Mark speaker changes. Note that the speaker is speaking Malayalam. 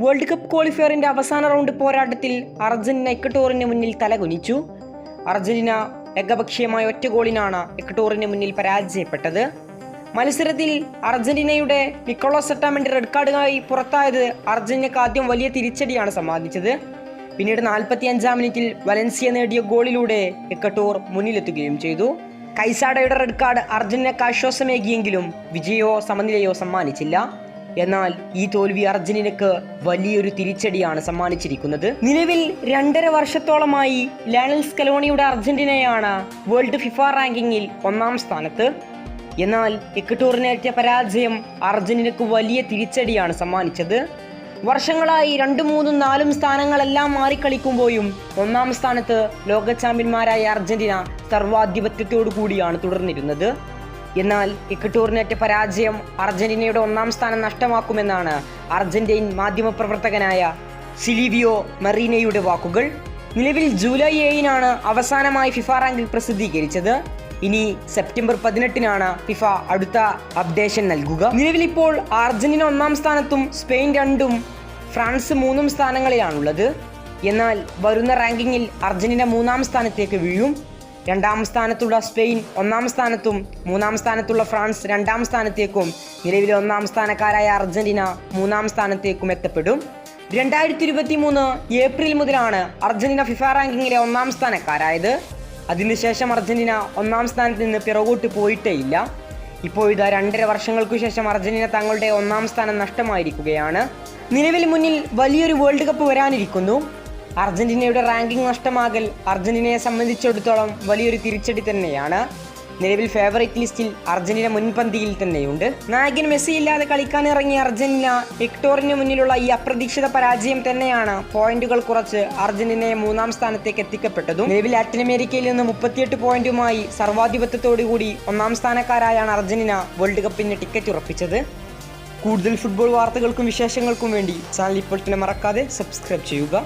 Speaker 1: വേൾഡ് കപ്പ് ക്വാളിഫയറിന്റെ അവസാന റൗണ്ട് പോരാട്ടത്തിൽ അർജന്റീന എക്കട്ടോറിന് മുന്നിൽ തലകുനിച്ചു. അർജന്റീന ഏകപക്ഷീയമായ ഒറ്റ ഗോളിനാണ് എക്കട്ടോറിന് മുന്നിൽ പരാജയപ്പെട്ടത്. മത്സരത്തിൽ അർജന്റീനയുടെ നിക്കോളോസ് സെറ്റാമെന്റ് റെഡ് കാർഡുമായി പുറത്തായത് അർജന്റീനക്ക് ആദ്യം വലിയ തിരിച്ചടിയാണ് സമ്മാനിച്ചത്. പിന്നീട് നാൽപ്പത്തി അഞ്ചാം മിനിറ്റിൽ വലൻസിയ നേടിയ ഗോളിലൂടെ എക്കട്ടോർ മുന്നിലെത്തുകയും ചെയ്തു. കൈസാഡയുടെ റെഡ് കാർഡ് അർജന്റീനക്ക് ആശ്വാസമേകിയെങ്കിലും വിജയോ സമനിലയോ സമ്മാനിച്ചില്ല. എന്നാൽ ഈ തോൽവി അർജന്റീനക്ക് വലിയൊരു തിരിച്ചടിയാണ് സമ്മാനിച്ചിരിക്കുന്നത്. നിലവിൽ രണ്ടര വർഷത്തോളമായി ലയണൽ സ്കലോണിയുടെ അർജന്റീനയാണ് വേൾഡ് ഫിഫ റാങ്കിങ്ങിൽ ഒന്നാം സ്ഥാനത്ത്. എന്നാൽ എക്കട്ടോറിനേറ്റ പരാജയം അർജന്റീനക്ക് വലിയ തിരിച്ചടിയാണ് സമ്മാനിച്ചത്. വർഷങ്ങളായി രണ്ടും മൂന്നും നാലും സ്ഥാനങ്ങളെല്ലാം മാറിക്കളിക്കുമ്പോഴും ഒന്നാം സ്ഥാനത്ത് ലോക ചാമ്പ്യന്മാരായ അർജന്റീന സർവാധിപത്യത്തോടു കൂടിയാണ് തുടർന്നിരുന്നത്. എന്നാൽ ഇക്കട്ടൂറിനേറ്റ പരാജയം അർജന്റീനയുടെ ഒന്നാം സ്ഥാനം നഷ്ടമാക്കുമെന്നാണ് അർജന്റീൻ മാധ്യമപ്രവർത്തകനായ സിലിവിയോ മറീനയുടെ വാക്കുകൾ. നിലവിൽ ജൂലൈ ഏഴിനാണ് അവസാനമായി ഫിഫ റാങ്കിൽ പ്രസിദ്ധീകരിച്ചത്. ഇനി സെപ്റ്റംബർ പതിനെട്ടിനാണ് ഫിഫ അടുത്ത അപ്ഡേഷൻ നൽകുക. നിലവിലിപ്പോൾ അർജന്റീന ഒന്നാം സ്ഥാനത്തും സ്പെയിൻ രണ്ടും ഫ്രാൻസ് മൂന്നും സ്ഥാനങ്ങളിലാണുള്ളത്. എന്നാൽ വരുന്ന റാങ്കിങ്ങിൽ അർജന്റീന മൂന്നാം സ്ഥാനത്തേക്ക് വീഴും. രണ്ടാം സ്ഥാനത്തുള്ള സ്പെയിൻ ഒന്നാം സ്ഥാനത്തും മൂന്നാം സ്ഥാനത്തുള്ള ഫ്രാൻസ് രണ്ടാം സ്ഥാനത്തേക്കും. നിലവിലെ ഒന്നാം സ്ഥാനക്കാരായ അർജന്റീന മൂന്നാം സ്ഥാനത്തേക്കും എത്തപ്പെടും. രണ്ടായിരത്തി ഇരുപത്തി മൂന്ന് ഏപ്രിൽ മുതലാണ് അർജന്റീന ഫിഫ റാങ്കിങ്ങിലെ ഒന്നാം സ്ഥാനക്കാരായത്. അതിനുശേഷം അർജന്റീന ഒന്നാം സ്ഥാനത്ത് നിന്ന് പിറകോട്ട് പോയിട്ടേ ഇല്ല ഇപ്പോൾ ഇതാ രണ്ടര വർഷങ്ങൾക്കു ശേഷം അർജന്റീന തങ്ങളുടെ ഒന്നാം സ്ഥാനം നഷ്ടമായിരിക്കുകയാണ്. നിലവിൽ മുന്നിൽ വലിയൊരു വേൾഡ് കപ്പ് വരാനിരിക്കുന്നു. അർജന്റീനയുടെ റാങ്കിംഗ് നഷ്ടമാകൽ അർജന്റീനയെ സംബന്ധിച്ചിടത്തോളം വലിയൊരു തിരിച്ചടി തന്നെയാണ്. നിലവിൽ ഫേവറേറ്റ് ലിസ്റ്റിൽ അർജന്റീന മുൻപന്തിയിൽ തന്നെയുണ്ട്. നായകൻ മെസ്സി ഇല്ലാതെ കളിക്കാൻ കളിക്കാനിറങ്ങിയ അർജന്റീന വിക്ടോറിന് മുന്നിലുള്ള ഈ അപ്രതീക്ഷിത പരാജയം തന്നെയാണ് പോയിന്റുകൾ കുറച്ച് അർജന്റീനയെ മൂന്നാം സ്ഥാനത്തേക്ക് എത്തിക്കപ്പെട്ടതും. നിലവിൽ ലാറ്റിൻ അമേരിക്കയിൽ നിന്ന് മുപ്പത്തിയെട്ട് പോയിന്റുമായി സർവാധിപത്യത്തോടുകൂടി ഒന്നാം സ്ഥാനക്കാരായാണ് അർജന്റീന വേൾഡ് കപ്പിന് ടിക്കറ്റ് ഉറപ്പിച്ചത്. കൂടുതൽ ഫുട്ബോൾ വാർത്തകൾക്കും വിശേഷങ്ങൾക്കും വേണ്ടി ചാനൽ ഇപ്പോൾ തന്നെ മറക്കാതെ സബ്സ്ക്രൈബ് ചെയ്യുക.